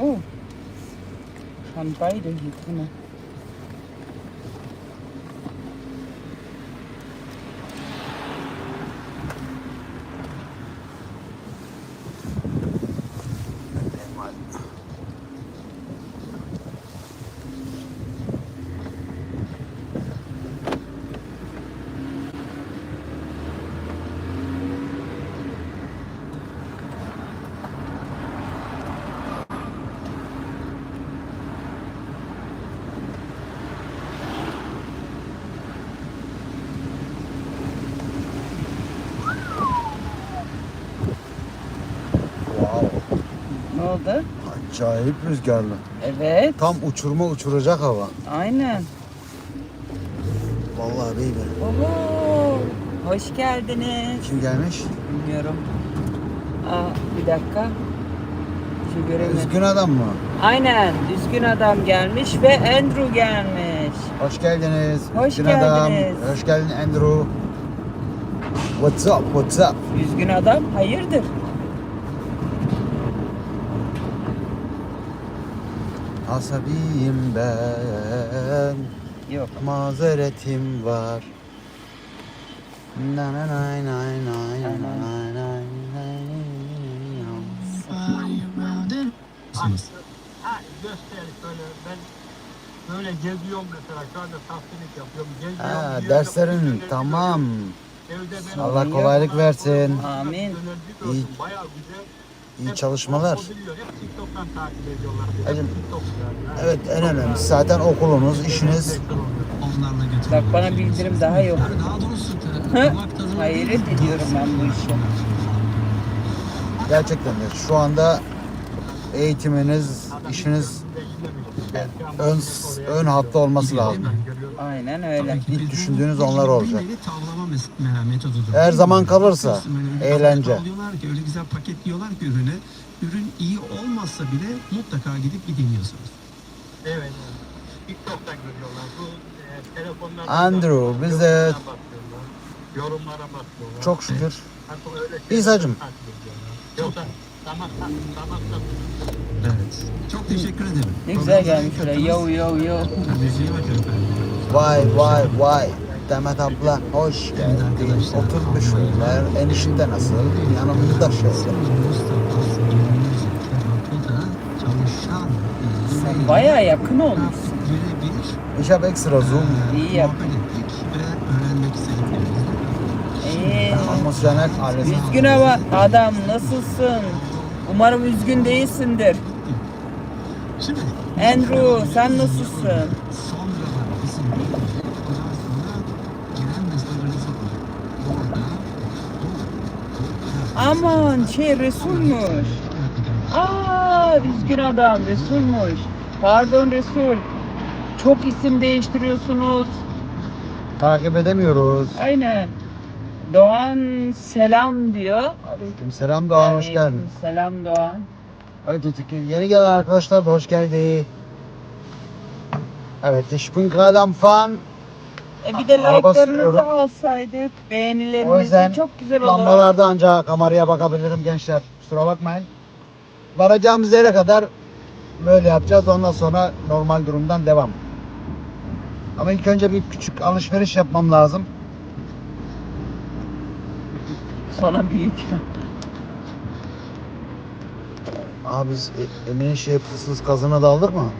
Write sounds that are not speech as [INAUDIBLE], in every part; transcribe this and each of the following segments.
Oh. Kann beide hier drinnen. Acayip rüzgarlı. Evet. Tam uçurma uçuracak hava. Aynen. Vallahi baby. Oho. Hoş geldiniz. Kim gelmiş? Bilmiyorum. Aa, bir dakika. Şu göremedim. Üzgün adam mı? Aynen. Üzgün adam gelmiş ve Andrew gelmiş. Hoş geldiniz. Hoş Üzgün geldiniz. adam. Hoş geldin Andrew. What's up? What's up? Üzgün adam hayırdır? Asabiyim ben. Yok. Mazeretim var. Na na na na na na na na böyle geziyorum mesela şu anda yapıyorum. Geziyorum, ha, derslerin tamam. Allah kolaylık versin. Amin. İyi. Bayağı güzel. İyi çalışmalar. Hacım, evet en önemlisi zaten okulunuz, işiniz. Bak bana bildirim daha yok. Hayret ediyorum ben bu işe. Gerçekten de şu anda eğitiminiz, işiniz ön ön hatta olması lazım. Aynen öyle. İlk düşündüğünüz onlar olacak. Eğer zaman kalırsa hani eğlence. Öyle güzel paketliyorlar ki ürünü. Ürün iyi olmazsa bile mutlaka gidip bir deniyorsunuz. Evet. TikTok'tan görüyorlar. Bu e, Andrew bize yorumlara bakıyorlar. Çok şükür. İsa'cım. Yoksa Evet. Çok teşekkür ederim. Ne güzel gelmiş şöyle. Yo yo yo. Vay vay vay. Demet abla hoş geldin. Oturmuş şeyler. Enişte nasıl? Yanımda şöyle. Sen bayağı yakın olmuşsun. Ich habe extra Zoom. İyi yaptın. Ee, Emosyonel ailesi. Üzgün adam nasılsın? Umarım üzgün değilsindir. Şimdi Andrew sen nasılsın? Aman şey Resul'muş. Aa üzgün adam Resul'muş. Pardon Resul. Çok isim değiştiriyorsunuz. Takip edemiyoruz. Aynen. Doğan selam diyor. Selam Doğan hoş geldin. Selam Doğan. Evet teşekkür Yeni gelen arkadaşlar da hoş geldi. Evet, ich bin gerade am fahren. E bir de Araba like'larınızı sürüyorum. alsaydık, O beğenilerinizi yüzden çok güzel olur. Lambalarda ancak kameraya bakabilirim gençler. Kusura bakmayın. Varacağımız yere kadar böyle yapacağız. Ondan sonra normal durumdan devam. Ama ilk önce bir küçük alışveriş yapmam lazım. Sonra büyük. Abi biz e, Emin'in şey fısız kazına da aldık mı?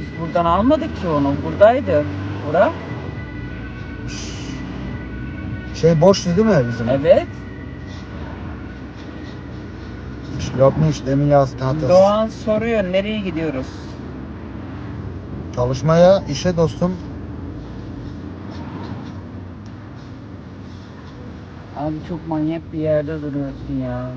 Biz buradan almadık ki onu. Buradaydı. Bura. Şey boştu değil mi bizim? Evet. Yokmuş demin yaz tahtası. Doğan soruyor nereye gidiyoruz? Çalışmaya, işe dostum. Abi çok manyak bir yerde duruyorsun ya.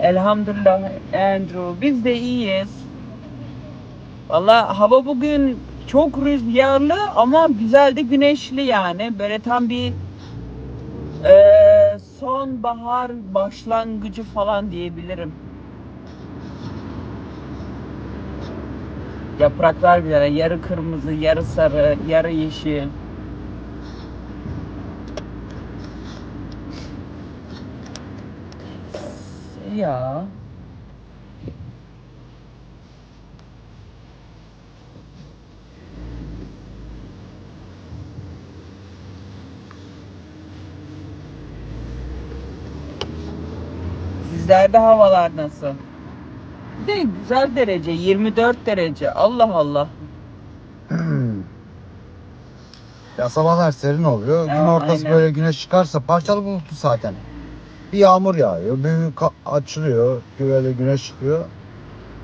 Elhamdülillah Andrew. Biz de iyiyiz. Valla hava bugün çok rüzgarlı ama güzel de güneşli yani. Böyle tam bir eee sonbahar başlangıcı falan diyebilirim. Yapraklar bir bile yarı kırmızı, yarı sarı, yarı yeşil. Ya. Sizlerde havalar nasıl? De güzel derece 24 derece. Allah Allah. Ya sabahlar serin oluyor. Gün Ya, ortası aynen. böyle güneş çıkarsa parçalı bulutlu zaten. Bir yağmur yağıyor, bir ka- açılıyor, böyle güneş çıkıyor.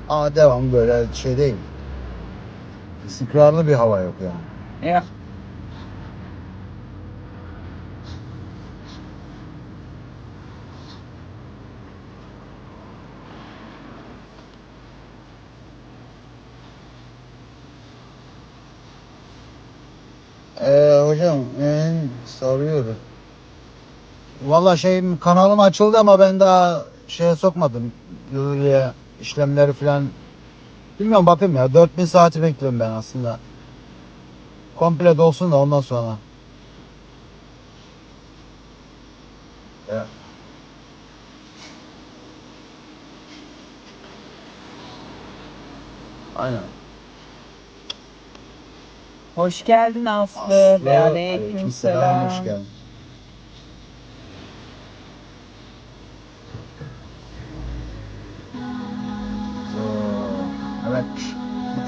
Ama devam böyle şey değil. İstikrarlı bir hava yok yani. Ya. Ee, hocam ee, soruyorum. Valla şey kanalım açıldı ama ben daha şeye sokmadım. Böyle işlemleri falan bilmiyorum bakayım ya 4000 saati bekliyorum ben aslında. Komple dolsun da ondan sonra. Ya. Aynen. Hoş geldin Aslı. Aleykümselam, aleykümselam. Hoş geldin.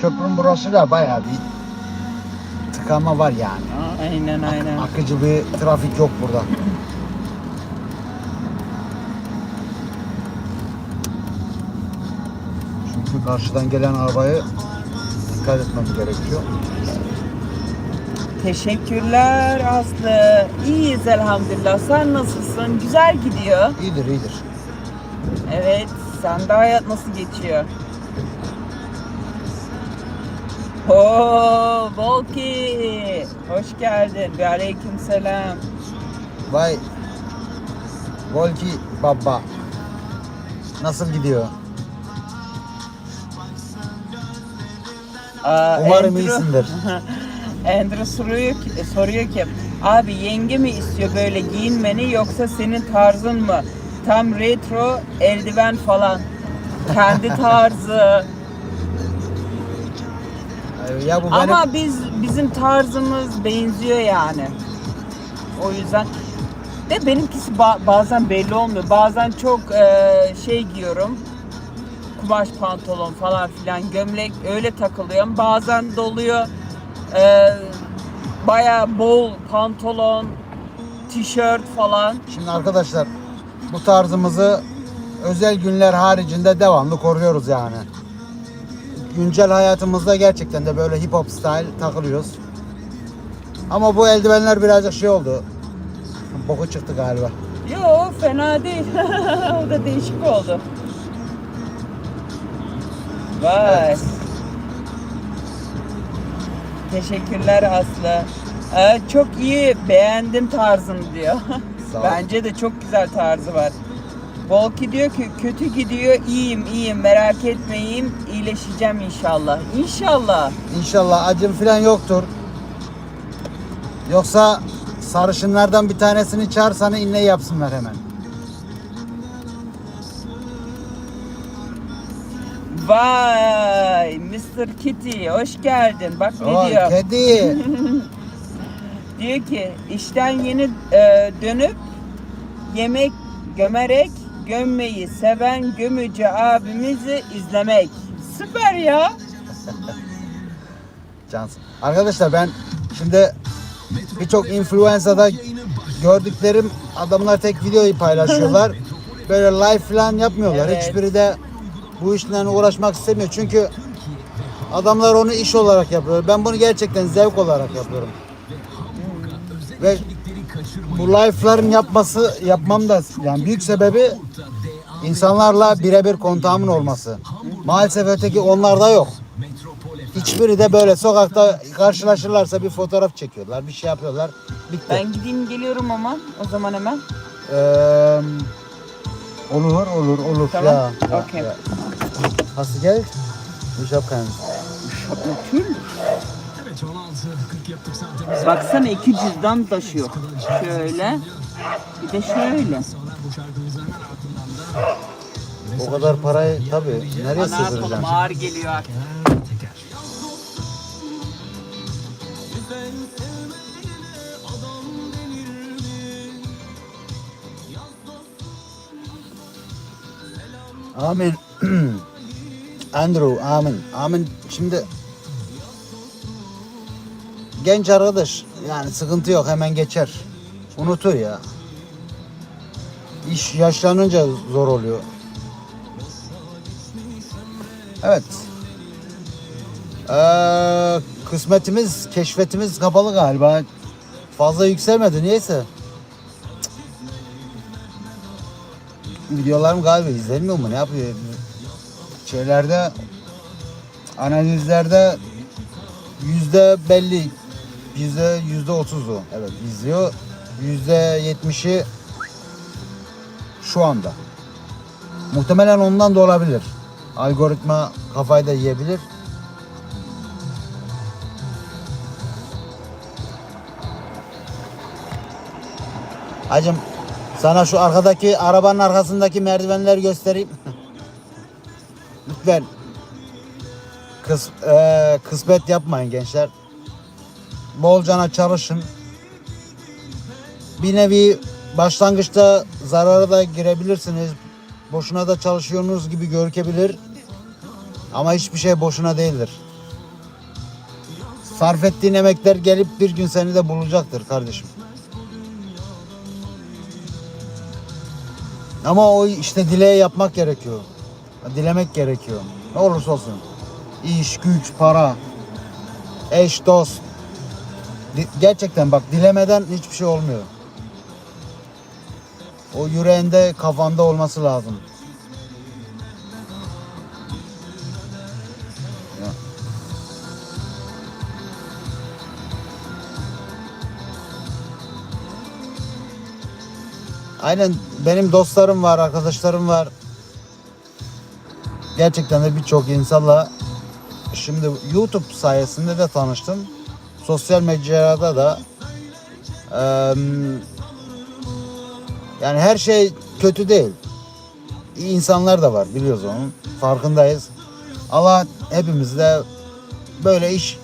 Köprünün burası da bayağı bir tıkama var yani. Aynen aynen. Akıcı bir trafik yok burada. Çünkü karşıdan gelen arabayı dikkat etmem gerekiyor. Teşekkürler Aslı. İyiyiz elhamdülillah. Sen nasılsın? Güzel gidiyor. İyidir iyidir. Evet. Sende hayat nasıl geçiyor? Oo, Volki. Hoş geldin. Ve aleykümselam. Vay Volki Baba Nasıl gidiyor? Aa, Umarım Andrew- iyisindir. [LAUGHS] Andrew soruyor ki, soruyor ki abi yenge mi istiyor böyle giyinmeni yoksa senin tarzın mı? Tam retro eldiven falan. Kendi [LAUGHS] tarzı. Ee, Ya bu benim Ama biz bizim tarzımız benziyor yani. O yüzden de benimkisi ba- bazen belli olmuyor. Bazen çok e, şey giyiyorum. Kumaş pantolon falan filan gömlek öyle takılıyorum. Bazen doluyor. E, Baya bol pantolon, tişört falan. Şimdi arkadaşlar bu tarzımızı özel günler haricinde devamlı koruyoruz yani. Güncel hayatımızda gerçekten de böyle hip hop style takılıyoruz. Ama bu eldivenler birazcık şey oldu. Boku çıktı galiba. Yo fena değil. [LAUGHS] o da değişik oldu. Vay. Evet. Teşekkürler Aslı. Ee, çok iyi beğendim tarzını diyor. [LAUGHS] Bence de çok güzel tarzı var. Volki diyor ki kötü gidiyor iyiyim iyiyim merak etmeyin iyileşeceğim inşallah. İnşallah. İnşallah acım falan yoktur. Yoksa sarışınlardan bir tanesini çağır sana inne yapsınlar hemen. Vay Mr. Kitty hoş geldin. Bak ne Oy diyor. kedi. [LAUGHS] Diyor ki işten yeni e, dönüp yemek gömerek gömmeyi seven gömücü abimizi izlemek. Süper ya. [LAUGHS] Cansın. Arkadaşlar ben şimdi birçok influencer'da gördüklerim adamlar tek videoyu paylaşıyorlar. [LAUGHS] Böyle live falan yapmıyorlar. Evet. Hiçbiri de bu işlerle uğraşmak istemiyor. Çünkü adamlar onu iş olarak yapıyor. Ben bunu gerçekten zevk olarak yapıyorum. Ve bu live'ların yapması yapmam da yani büyük sebebi insanlarla birebir kontağımın olması. Maalesef öteki onlarda yok. Hiçbiri de böyle sokakta karşılaşırlarsa bir fotoğraf çekiyorlar, bir şey yapıyorlar. Bitti. Ben gideyim geliyorum ama o zaman hemen. Ee, olur, olur, olur. Tamam, Ya, ya, okey. ya. Hast du Geld? Ich hab keinen. Natürlich. Evet 16 40 yaptık saatimiz. Baksana iki cüzdan taşıyor. Şöyle. Bir de şöyle. O kadar parayı tabii nereye sığdıracaksın? ağır geliyor artık. Amin. [CLEARS THROAT] Andrew, amin. Amin. Şimdi genç arkadaş yani sıkıntı yok hemen geçer. Unutur ya. İş yaşlanınca zor oluyor. Evet. Ee, kısmetimiz, keşfetimiz kapalı galiba. Fazla yükselmedi niyeyse. Videolarım galiba izlenmiyor mu? Ne yapıyor? Şeylerde analizlerde yüzde belli yüzde yüzde otuzu evet izliyor yüzde yetmişi şu anda muhtemelen ondan da olabilir algoritma kafayı da yiyebilir Hacım sana şu arkadaki arabanın arkasındaki merdivenleri göstereyim. [LAUGHS] Lütfen. Kıs, eee, kısmet yapmayın gençler. Bolcana çalışın. Bir nevi başlangıçta zarara da girebilirsiniz. Boşuna da çalışıyorsunuz gibi görükebilir. Ama hiçbir şey boşuna değildir. Sarf ettiğin emekler gelip bir gün seni de bulacaktır kardeşim. Ama o işte dileği yapmak gerekiyor. Dilemek gerekiyor. Ne olursa olsun. İş, güç, para, eş, dost. Gerçekten bak dilemeden hiçbir şey olmuyor. O yüreğinde, kafanda olması lazım. Aynen benim dostlarım var, arkadaşlarım var. Gerçekten de birçok insanla şimdi YouTube sayesinde de tanıştım. Sosyal mecrada da yani her şey kötü değil. İyi insanlar da var biliyoruz onun. Farkındayız. Allah hepimizde böyle iş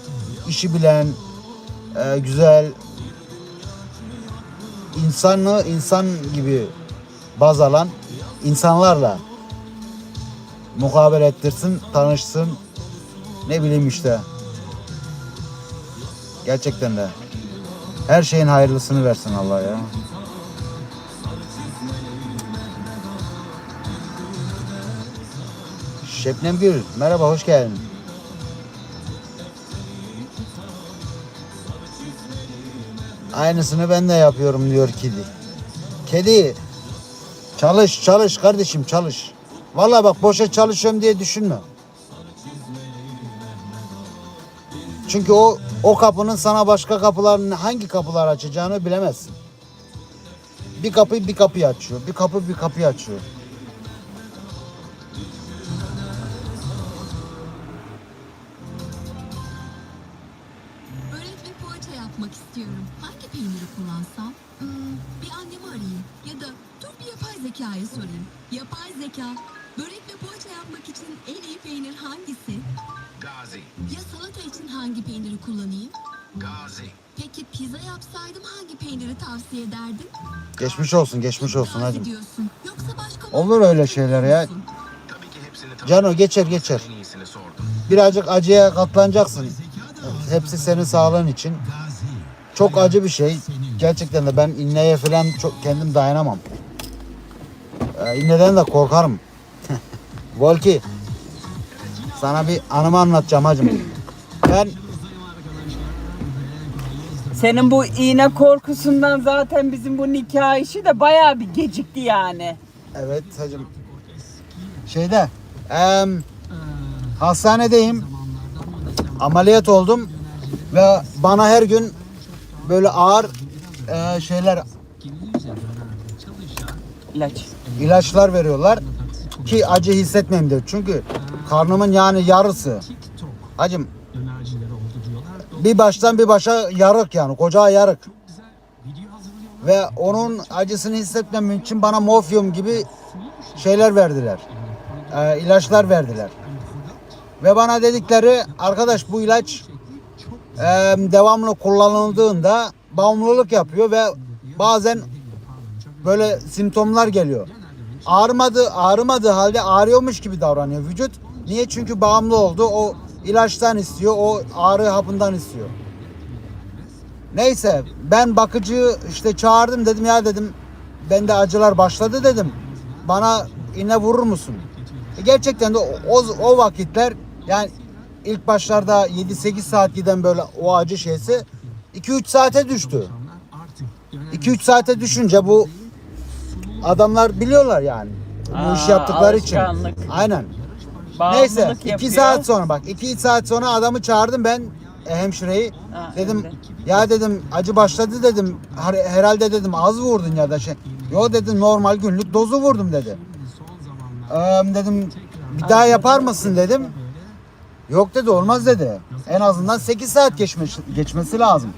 işi bilen eee, güzel insanı insan gibi baz alan insanlarla mukabele ettirsin, tanışsın. Ne bileyim işte. Gerçekten de. Her şeyin hayırlısını versin Allah ya. Şebnem Gül, merhaba hoş geldin. Aynısını ben de yapıyorum diyor kedi. Kedi çalış çalış kardeşim çalış. Vallahi bak boşa çalışıyorum diye düşünme. Çünkü o o kapının sana başka kapıların hangi kapılar açacağını bilemezsin. Bir kapıyı bir kapıyı açıyor. Bir kapı bir kapıyı açıyor. Tavsiye ederdin? Geçmiş olsun, geçmiş olsun hacım. diyorsun. Yoksa başka mı? Olur öyle şeyler ya. Cano geçer geçer. Birazcık acıya katlanacaksın. Hepsi senin sağlığın için. Çok acı bir şey. Gerçekten de ben inneye falan çok kendim dayanamam. Ee, inneden de korkarım. [LAUGHS] Volki. Sana bir anımı anlatacağım hacım. Ben Senin bu iğne korkusundan zaten bizim bu nikah işi de bayağı bir gecikti yani. evet hacım. Şeyde em, hastanedeyim. Ameliyat oldum ve bana her gün böyle ağır e, şeyler İlaç. ilaçlar veriyorlar ki acı hissetmeyeyim diye. Çünkü karnımın yani yarısı. Hacım bir baştan bir başa yarık yani koca yarık. Ve onun acısını hissetmem için bana morfiyum gibi şeyler verdiler. e, ilaçlar verdiler. Ve bana dedikleri arkadaş bu ilaç e, devamlı kullanıldığında bağımlılık yapıyor ve bazen böyle simptomlar geliyor. Ağrımadı, ağrımadığı halde ağrıyormuş gibi davranıyor vücut. Niye? Çünkü bağımlı oldu. O ilaçtan istiyor, o ağrı hapından istiyor. Neyse ben bakıcıyı işte çağırdım dedim ya dedim bende acılar başladı dedim. Bana iğne vurur musun? E gerçekten de o, o, vakitler yani ilk başlarda 7-8 saat giden böyle o acı şeysi 2-3 saate düştü. 2-3 saate düşünce bu adamlar biliyorlar yani. Bu Aa, yaptıkları için. Aynen. Bağımlılık Neyse 2 yapıyor. saat sonra bak 2 saat sonra adamı çağırdım ben e, hemşireyi. Ha, dedim evet. ya dedim acı başladı dedim. Her- Herhalde dedim az vurdun ya da şey. Yo dedim normal günlük dozu vurdum dedi. Ee, dedim bir daha yapar mısın dedim. Yok dedi olmaz dedi. En azından 8 saat geçmiş, geçmesi lazım.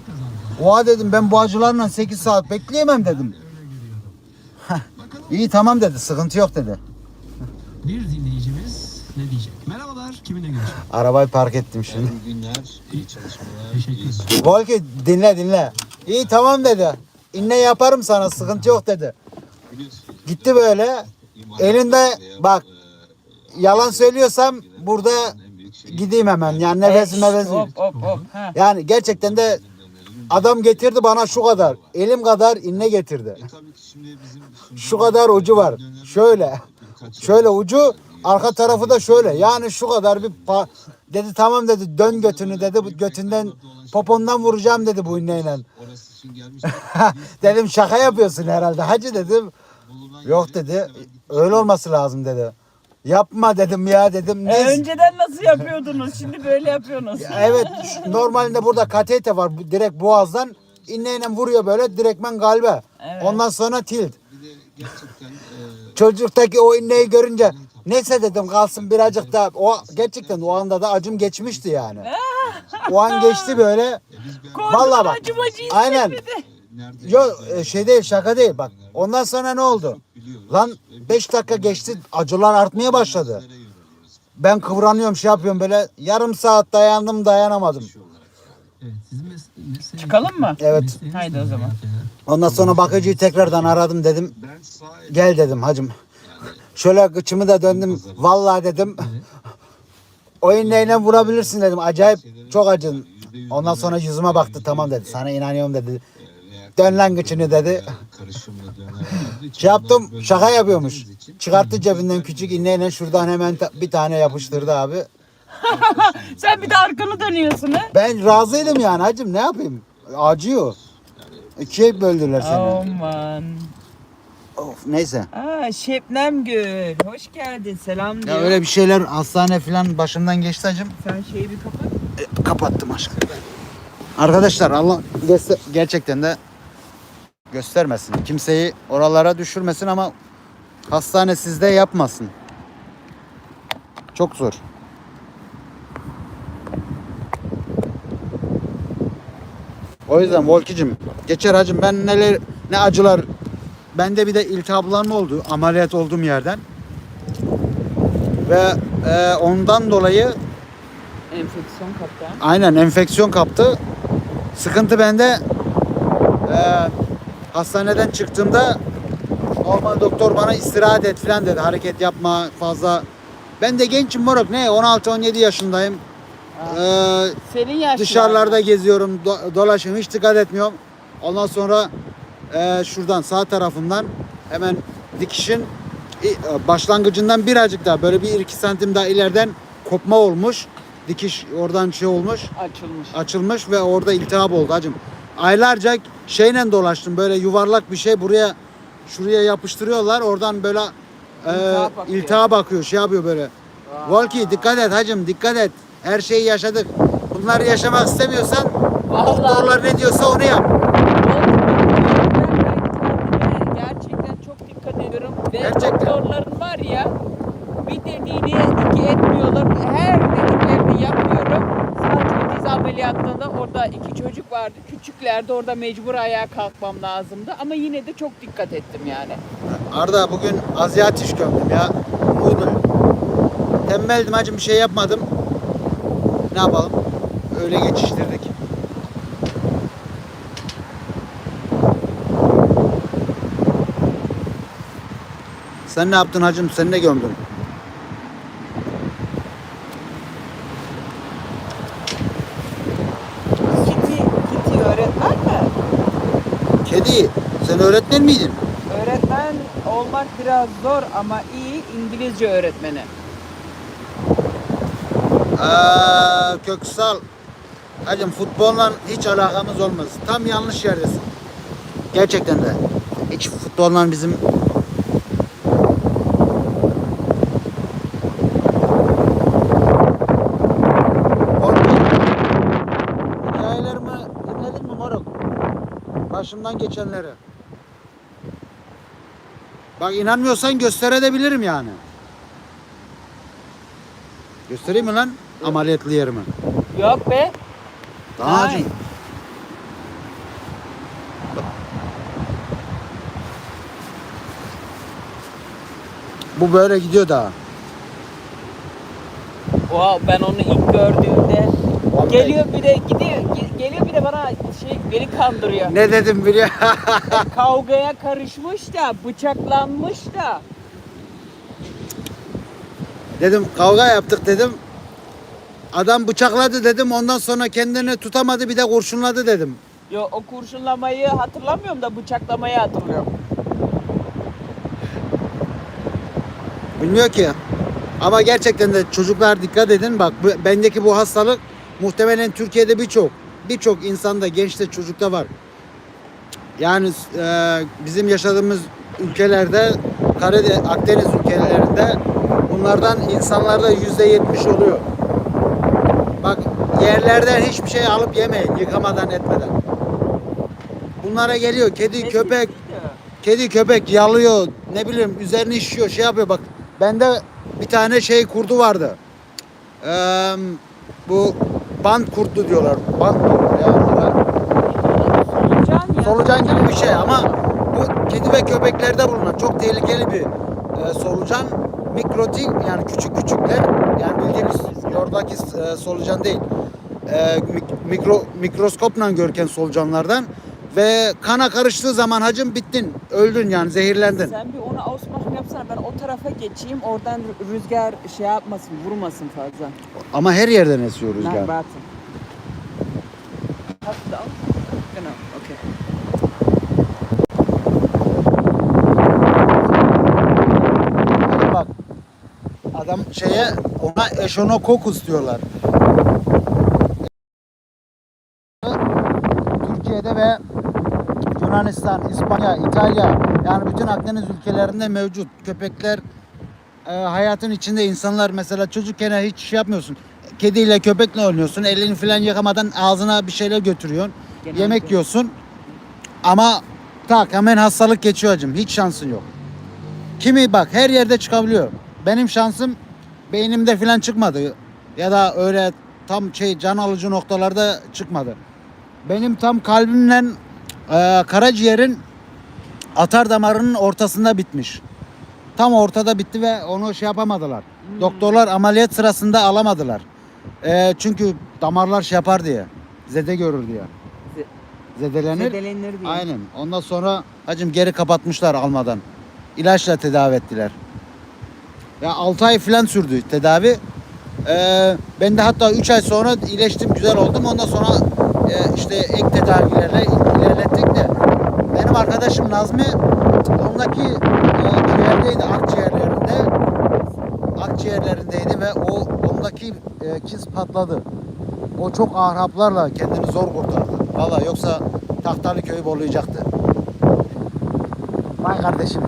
Oha dedim ben bu acılarla 8 saat bekleyemem dedim. [LAUGHS] İyi tamam dedi sıkıntı yok dedi. Bir? Merhabalar, kiminle görüşüyoruz? Arabayı park ettim şimdi. İyi günler, iyi çalışmalar. Teşekkür ederim. Volki dinle dinle. İyi tamam dedi. İnne yaparım sana sıkıntı yok dedi. Biliyorsunuz, Gitti böyle. Elinde bak e, yalan söylüyorsam burada en büyük şey gideyim hemen. Yani nefes nefes. Hop hop hop. Ha. Yani gerçekten de adam getirdi bana şu kadar. Elim kadar inne getirdi. E, tabii ki şimdi bizim Şu kadar ucu var. Şöyle. Şöyle ucu arka tarafı da şöyle. Yani şu kadar bir pa- dedi tamam dedi dön götünü dedi. Bu götünden popondan vuracağım dedi bu inneyle. Orası [LAUGHS] için gelmiş. dedim şaka yapıyorsun herhalde. Hacı dedim. Yok dedi. Öyle olması lazım dedi. Yapma dedim ya dedim. E, Ne? önceden nasıl yapıyordunuz? Şimdi böyle yapıyorsunuz. Evet şu- normalde burada katete var bu- direkt boğazdan. İnneyle vuruyor böyle direktmen kalbe. Evet. Ondan sonra tilt. Bir de gerçekten e, Çocuktaki o inneyi görünce neyse dedim kalsın birazcık daha. O gerçekten o anda da acım geçmişti yani. o an geçti böyle. Vallahi bak. Acımacı Aynen. hissetmedi. Yo e, şey değil şaka değil bak. Ondan sonra ne oldu? Lan 5 dakika geçti acılar artmaya başladı. Ben kıvranıyorum şey yapıyorum böyle. Yarım saat dayandım dayanamadım. Evet, sizin mes- mesleğiniz- Çıkalım mı? Evet. mesleğiniz Haydi ne o zaman. Ondan sonra bakıcıyı tekrardan aradım dedim. Gel dedim hacım. Şöyle kıçımı da döndüm. Vallahi dedim. [LAUGHS] O iğneyle vurabilirsin dedim. Acayip çok acın. Ondan sonra yüzüme baktı. Tamam dedi. Sana inanıyorum dedi. Dön lan kıçını dedi. [LAUGHS] Şey yaptım. Şaka yapıyormuş. Çıkarttı cebinden küçük iğneyle şuradan hemen ta- bir tane yapıştırdı abi. [LAUGHS] Sen bir de arkanı dönüyorsun ha. Ben razıydım yani hacım ne yapayım? Acıyor. İkiye böldüler seni. Aman. Of, neyse. Aa Şebnem Gül. Hoş geldin. Selam diyor. Ya öyle bir şeyler hastane falan başımdan geçti hacım. Sen şeyi bir kapat. E, kapattım aşkım. Arkadaşlar Allah göster- gerçekten de göstermesin. Kimseyi oralara düşürmesin ama hastane sizde yapmasın. Çok zor. O yüzden Volki'cim geçer hacım ben neler ne acılar bende bir de iltihaplanma oldu ameliyat olduğum yerden ve e, ondan dolayı Enfeksiyon kapta. Aynen enfeksiyon kaptı. Sıkıntı bende. Ee, hastaneden çıktığımda normal doktor bana istirahat et falan dedi. Hareket yapma fazla. Ben de gençim moruk ne 16-17 yaşındayım. Ee, Senin yaşın. dışarılarda geziyorum, do- dolaşıyorum hiç dikkat etmiyorum. Ondan sonra e, şuradan sağ tarafımdan hemen dikişin e, başlangıcından birazcık daha böyle bir iki santim daha ileriden kopma olmuş. Dikiş oradan şey olmuş Açılmış. açılmış ve orada iltihap oldu hacım. Aylarca şeyle dolaştım böyle yuvarlak bir şey buraya şuraya yapıştırıyorlar oradan böyle e, İltihap akıyor. iltihap akıyor şey yapıyor böyle. Volki dikkat et hacım dikkat et. Her şeyi yaşadık. Bunları yaşamak istemiyorsan Vallahi. doktorlar ne diyorsa onu yap. Ben gerçekten çok dikkat ediyorum. Ve Gerçekten. doktorların var ya bir dediğini iki etmiyorlar. Her dediklerini yapıyorum. Sadece diz ameliyatında da orada iki çocuk vardı. Küçüklerdi orada mecbur ayağa kalkmam lazımdı. Ama yine de çok dikkat ettim yani. Arda bugün aziyat iş gömdüm ya. Buydu. Tembeldim hacım bir şey yapmadım. Ne yapalım? Öyle geçiştirdik. Sen ne yaptın hacım? Sen ne gömdün? Kiti, Kiti öğretmen mi? Kedi, sen öğretmen miydin? Öğretmen olmak biraz zor ama iyi İngilizce öğretmeni. Aa, Köksal. Hacım futbolla hiç alakamız olmaz. Tam yanlış yerdesin. Gerçekten de. Hiç futbolla bizim? Başımdan geçenleri. Bak inanmıyorsan gösterebilirim yani. Göstereyim mi lan ameliyatlı yerimi? Yok be. Daha hacım. Bu böyle gidiyor daha. Wow, ben onu ilk gördüğümde Vallahi. geliyor bir de gidiyor bir de bana şey beni kandırıyor. Ne dedim biliyor [LAUGHS] Kavgaya karışmış da bıçaklanmış da. dedim kavga yaptık dedim. Adam bıçakladı dedim. Ondan sonra kendini tutamadı bir de kurşunladı dedim. Yo o kurşunlamayı hatırlamıyorum da bıçaklamayı hatırlıyorum. Bilmiyor ki. Ama gerçekten de çocuklar dikkat edin. Bak bendeki bu hastalık muhtemelen Türkiye'de birçok birçok insanda, gençte, çocukta var. Yani e, bizim yaşadığımız ülkelerde, Karadeniz, Akdeniz ülkelerinde bunlardan insanlarda yüzde yetmiş oluyor. Bak yerlerden hiçbir şey alıp yemeyin yıkamadan etmeden. Bunlara geliyor kedi, köpek. Kedi köpek yalıyor ne bileyim üzerine işiyor şey yapıyor bak bende bir tane şey kurdu vardı. Ee, bu band kurdu diyorlar. Band kurdu ya onlara. Solucan. Solucan gibi bir şey ama bu kedi ve köpeklerde bulunan çok tehlikeli bir e, solucan. Mikrotik yani küçük küçükler yani bildiğimiz yordaki e, solucan değil. E, mik- mikro mikroskopla görken solucanlardan ve kana karıştığı zaman hacım bittin. Öldün yani zehirlendin. Sen bir onu ausmachen yapsana ben o tarafa geçeyim oradan rü- rüzgar şey yapmasın vurmasın fazla. Ama her yerden esiyor rüzgar. Nein, warte. Hast du da auch? Genau, okay. Hadi bak. Adam şeye ona eşonokokus diyorlar. Türkiye'de ve Yunanistan, İspanya, İtalya yani bütün Akdeniz ülkelerinde mevcut. Köpekler e, hayatın içinde insanlar mesela çocukken hiç şey yapmıyorsun. Kediyle köpekle oynuyorsun. Elini falan yıkamadan ağzına bir şeyler götürüyorsun. Genelde. Yemek yiyorsun. Ama tak hemen hastalık geçiyor hacım. Hiç şansın yok. Kimi bak her yerde çıkabiliyor. Benim şansım beynimde falan çıkmadı. Ya da öyle tam şey can alıcı noktalarda çıkmadı. Benim tam kalbimle e, karaciğerin atar damarının ortasında bitmiş. Tam ortada bitti ve onu şey yapamadılar. Doktorlar ameliyat sırasında alamadılar. E, çünkü damarlar şey yapar diye. Zede görür diye. Ze- Zedelenir. Zedelenir diye. Aynen. Ondan sonra hacım geri kapatmışlar almadan. İlaçla tedavi ettiler. Ya 6 ay falan sürdü tedavi. Ee, ben de hatta 3 ay sonra iyileştim, güzel oldum. Ondan sonra e, işte ek tedavilerle ilerlettik de. Benim arkadaşım Nazmi ondaki ciğerdeydi, akciğerlerinde. Akciğerlerindeydi ve o ondaki e, kiz patladı. O çok ağır haplarla kendini zor kurtardı. Valla yoksa Tahtalı köyü bollayacaktı. Vay kardeşim.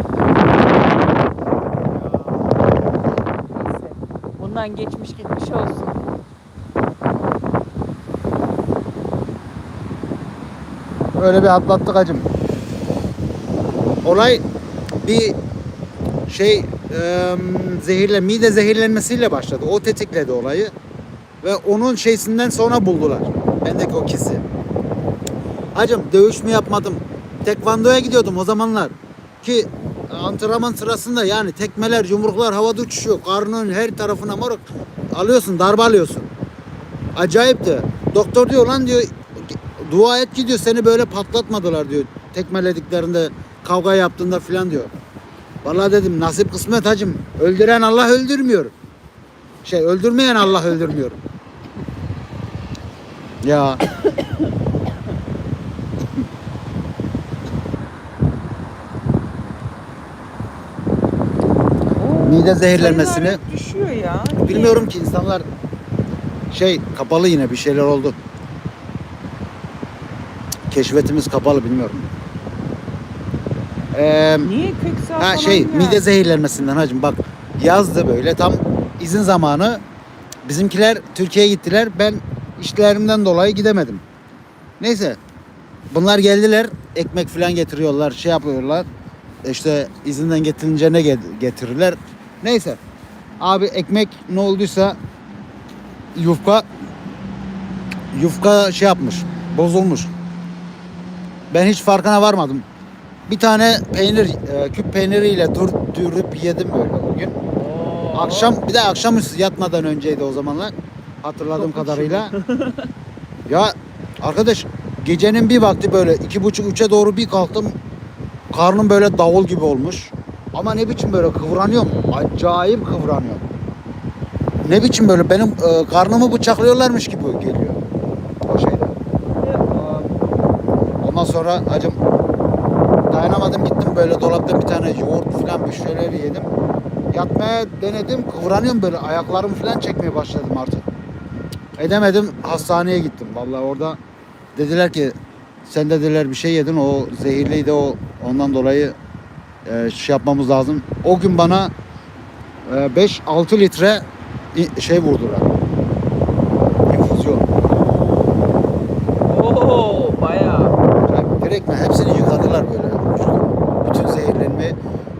Bundan geçmiş gitmiş olsun. Öyle bir atlattık hacım. Olay bir şey e, zehirle mide zehirlenmesiyle başladı. O tetikledi olayı. Ve onun şeysinden sonra buldular. Bendeki o kisi. Hacım dövüş mü yapmadım? Tekvandoya gidiyordum o zamanlar. Ki antrenman sırasında yani tekmeler, yumruklar havada uçuşuyor. Karnının her tarafına moruk alıyorsun, darbe alıyorsun. Acayip de. Doktor diyor lan diyor dua et ki diyor seni böyle patlatmadılar diyor. Tekmelediklerinde kavga yaptığında filan diyor. Vallahi dedim nasip kısmet hacım. Öldüren Allah öldürmüyor. Şey öldürmeyen Allah öldürmüyor. Ya mide zehirlenmesini düşüyor ya. bilmiyorum ki insanlar şey kapalı yine bir şeyler oldu. Keşfetimiz kapalı bilmiyorum. Ee, Niye kök sağ ha falan şey ya? mide zehirlenmesinden hacım bak yazdı böyle tam izin zamanı. Bizimkiler Türkiye'ye gittiler ben işlerimden dolayı gidemedim. Neyse bunlar geldiler ekmek falan getiriyorlar şey yapıyorlar. İşte izinden getirince ne get- getirirler? Neyse abi ekmek ne olduysa yufka yufka şey yapmış bozulmuş. Ben hiç farkına varmadım bir tane peynir e, küp peyniriyle dur dürüp yedim böyle o gün Oo. Akşam bir de akşamüstü yatmadan önceydi o zamanlar. Hatırladığım Çok kadarıyla. [LAUGHS] ya arkadaş gecenin bir vakti böyle iki buçuk üçe doğru bir kalktım. Karnım böyle davul gibi olmuş. Ama ne biçim böyle kıvranıyorum. Acayip kıvranıyorum. Ne biçim böyle benim e, karnımı bıçaklıyorlarmış gibi geliyor. O şeyde. Ondan sonra acım dayanamadım gittim böyle dolaptan bir tane yoğurt falan bir şeyler yedim. Yatmaya denedim kıvranıyorum böyle ayaklarımı falan çekmeye başladım artık. Edemedim hastaneye gittim. Vallahi orada dediler ki sen de dediler bir şey yedin o zehirliydi o ondan dolayı e, şey yapmamız lazım. O gün bana e, 5-6 litre i- şey vurdular. İnfüzyon. Oo bayağı. Yani direkt mi? Hepsini yıkadılar böyle. Bütün zehirlenme.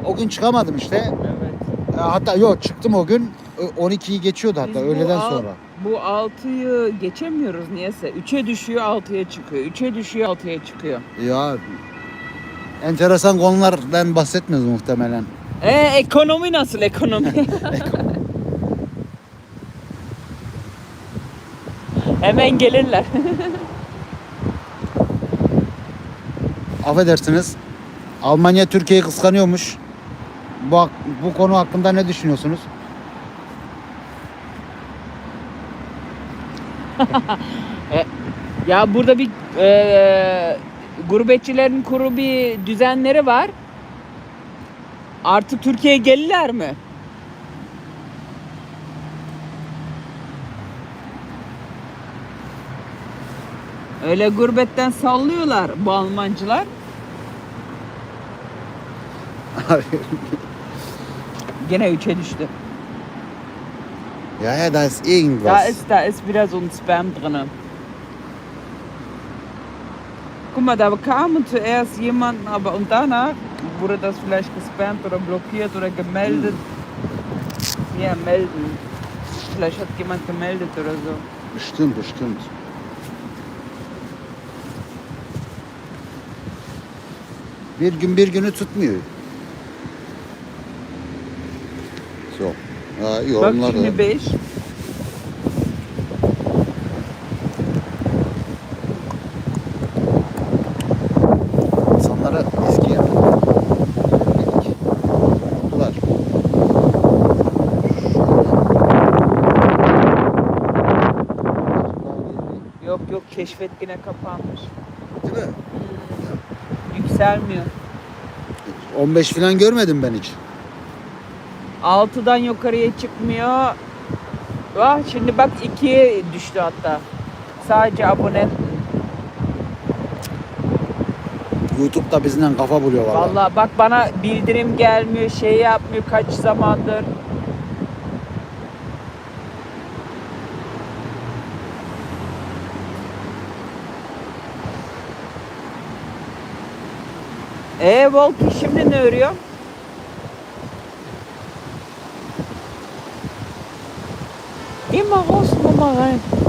O gün çıkamadım işte. Evet. E, Hatta yok çıktım o gün. E, 12'yi geçiyordu hatta Biz öğleden al- sonra. Bu 6'yı geçemiyoruz niyeyse. 3'e düşüyor 6'ya çıkıyor. 3'e düşüyor 6'ya çıkıyor. Ya enteresan konulardan bahsetmiyoruz muhtemelen. E ekonomi nasıl ekonomi? [LAUGHS] [LAUGHS] Hemen gelirler. Affedersiniz. Almanya Türkiye'yi kıskanıyormuş. Bu, bu konu hakkında ne düşünüyorsunuz? [LAUGHS] ya burada bir e, gurbetçilerin kuru bir düzenleri var. Artık Türkiye'ye gelirler mi? Öyle gurbetten sallıyorlar bu Almancılar. [LAUGHS] Gene 3'e düştü. ja, ja, da ist irgendwas. Da ist, da ist wieder so ein Spam drin. Guck mal, da kamen zuerst jemanden, aber und danach wurde das vielleicht gespammt oder blockiert oder gemeldet. Ja, melden. Vielleicht hat jemand gemeldet oder so. Bestimmt, bestimmt. Bir gün bir günü tutmuyor. Ha, Bak yorumlar da- şimdi 5. İnsanlara ezgi yap. Dedik. Mutlular. Yok yok keşfet yine kapanmış. Değil mi? Yükselmiyor. 15 falan görmedim ben hiç. 6'dan yukarıya çıkmıyor. Ah şimdi bak 2'ye düştü hatta. Sadece abone. YouTube da bizden kafa buluyor vallahi. Vallahi bak bana bildirim gelmiyor, şey yapmıyor kaç zamandır. Ee Volki şimdi ne örüyor? Mọi.